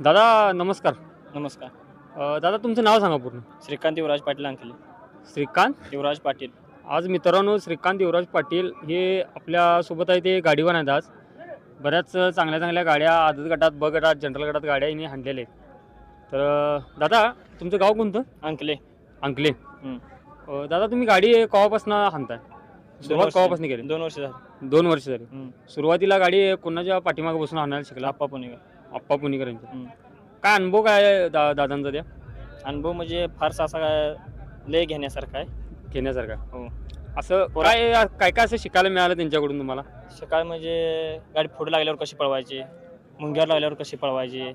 दादा नमस्कार. नमस्कार. अ, दादा तुमचं नाव सांगा पूर्ण. श्रीकांत युवराज पाटील अंकली. श्रीकांत? युवराज पाटील. आज मित्रांनो श्रीकांत युवराज पाटील हे आपल्यासोबत आहे ते गाडीवान आहेत आज. बऱ्याच चांगल्या चांगल्या गाड्या आदत गटात ब गटात जनरल गटात गाड्या यांनी हाणलेल्या आहेत. तर अ, दादा तुमचं गाव कोणतं? अंकले. अंकले. हं. अ, दादा तुम्ही गाडी केव्हापासून हाणताय? सुरुवात वर्ष- केव्हापासून केली? दोन वर्ष झाली. दोन वर्ष झाली. हं. सुरुवातीला गाडी कोणाच्या पाठीमागे बसून हाणायला शिकला? आप्पा पुणे आप्पा पुणेकर यांचा. काय अनुभव काय आहे दा दादांचा त्या? अनुभव म्हणजे फारसा असा काय लय घेण्यासारखा आहे. घेण्यासारखा. हो. असं पोरा- काय काय काय असं शिकायला मिळालं त्यांच्याकडून तुम्हाला? सकाळ म्हणजे गाडी पुढे लागल्यावर कशी पळवायची? मुंग्यावर लागल्यावर कशी पळवायची?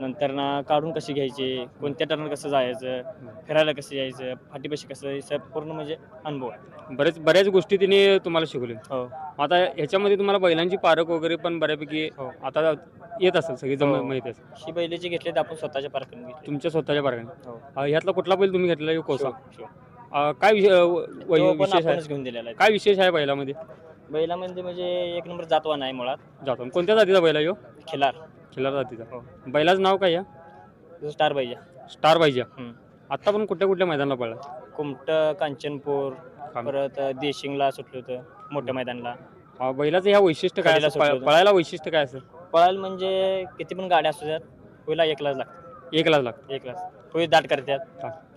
नंतर ना काढून कशी घ्यायची कोणत्या टर्न कसं जायचं फिरायला कसं यायचं फाटीपाशी कसं यायचं पूर्ण म्हणजे अनुभव आहे. बरेच बऱ्याच गोष्टी तिने तुम्हाला शिकवल्या हो. आता ह्याच्यामध्ये तुम्हाला बैलांची पारख वगैरे पण बऱ्यापैकी हो. आता येत असेल सगळी जम हो. माहिती असेल. ही बैले जी घेतली आपण स्वतःच्या पार्कन घेतली तुमच्या स्वतःच्या पारखाने. हो. ह्यातला कुठला बैल तुम्ही घेतलेला आहे? कोसा? शिव- शिव. अं, काय विषय व- तो व- पण विशेष आहे? आपणच घेऊन दिलेला आहे. काय विशेष आहे बैलामध्ये? बैलामध्ये म्हणजे एक नंबर जातवा नाही मुळात. जातो कोणत्या जातीचा बैल आहे ह्यो खिलार. खिलार जातीचा हो. बैलाचं नाव काय या? स्टार पाहिजे. स्टार पाहिजे. आता पण कुठल्या कुठल्या मैदानाला पडला कुमट कांचनपूर परत देशिंगला सुटलं होतं मोठ्या मैदानाला. अं, बैलाचं ह्या वैशिष्ट्य काय असं? सुटलं. पळायला वैशिष्ट्य काय असं? पळायला म्हणजे किती पण गाड्या असू द्यात पहिला एक लाच लागतात एक लाच लागतं. एक लाच. होई दाट करतात.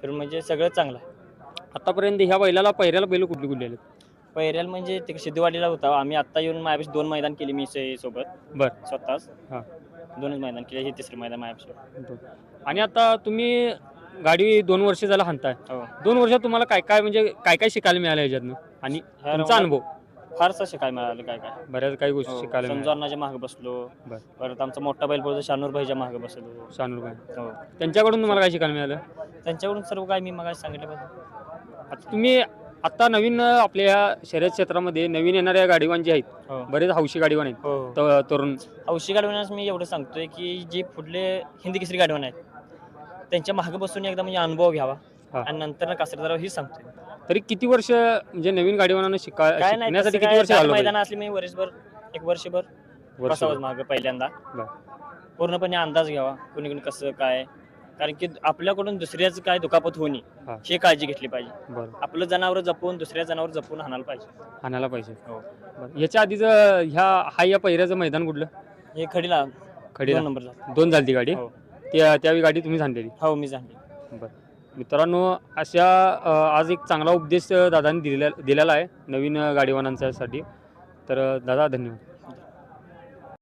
फिरून म्हणजे सगळं चांगलं. आहे आतापर्यंत ह्या बैलाला पहिऱ्याला बैल कुठली कुठली आले पैऱ्याल म्हणजे ते सिद्धवाडीला होता. आम्ही आत्ता येऊन माझ्यापाशी दोन मैदान केली मी से- सोबत. बर. स्वतःच. हा. दोनच मैदान केले हे तिसरे मैदान माझ्यापाशी. आणि आता तुम्ही गाडी दोन वर्ष झाला हाणताय. हो. दोन वर्षात तुम्हाला काय काय म्हणजे काय काय शिकायला मिळालं याच्यातनं आणि ह्या तुमचा round अनुभव? ला फारसं शिकायला मिळालं काय काय. बऱ्याच काही गोष्टी शिकायला मिळाल्या. समजावण्याच्या मागे बसलो. बर. परत आमचा मोठा बैल बोलतो शानूर भाईच्या मागे बसलो. शानूर भाई. हो. त्यांच्याकडून तुम्हाला काय शिकायला मिळालं? त्यांच्याकडून सर्व काय मी मग सांगितलं आता तुम्ही आता नवीन आपल्या शर्यत क्षेत्रामध्ये नवीन येणाऱ्या गाडीवान जे आहेत. हो. बरेच हौशी गाडीवान आहेत. हो. त- तरुण. हौशी गाडवानास मी एवढं सांगतोय की जे पुढले हिंदी केसरी गाडवान आहेत त्यांच्या मागे बसून एकदा म्हणजे अनुभव घ्यावा हा. आणि नंतर ना कासर करावं ही सांगतोय. तरी किती वर्ष म्हणजे नवीन गाडीवानांना शिका काय नाही शिकण्यासाठी तसं किती काय वर्ष चार घालवलं मैदान असली मी वर्षभर एक वर्षभर वर्ष बसावं मागं पहिल्यांदा. बर. पूर्णपणे अंदाज घ्यावा कोणी कोणी कसं काय. कारण की आपल्याकडून दुसऱ्याच काय दुखापत होणे हा. हे काळजी घेतली पाहिजे. बरं. आपलं जनावर जपून दुसऱ्या जनावर जपून हाणायला पाहिजे. आणायला पाहिजे. हो. बरं. याच्या आधीच ह्या हा या पहिऱ्याचं मैदान कुठलं? हे खडीला. खडी दोन नंबर झाला. दोन झाली ती गाडी? हो. त्या त्यावेळी गाडी तुम्ही सांगलेली हो मी झाली बरं. मित्रांनो अशा अ, आज एक चांगला उपदेश दादांनी दिलेला दिलेला आहे नवीन अ, गाडीवानांच्यासाठी. तर अ, दादा धन्यवाद.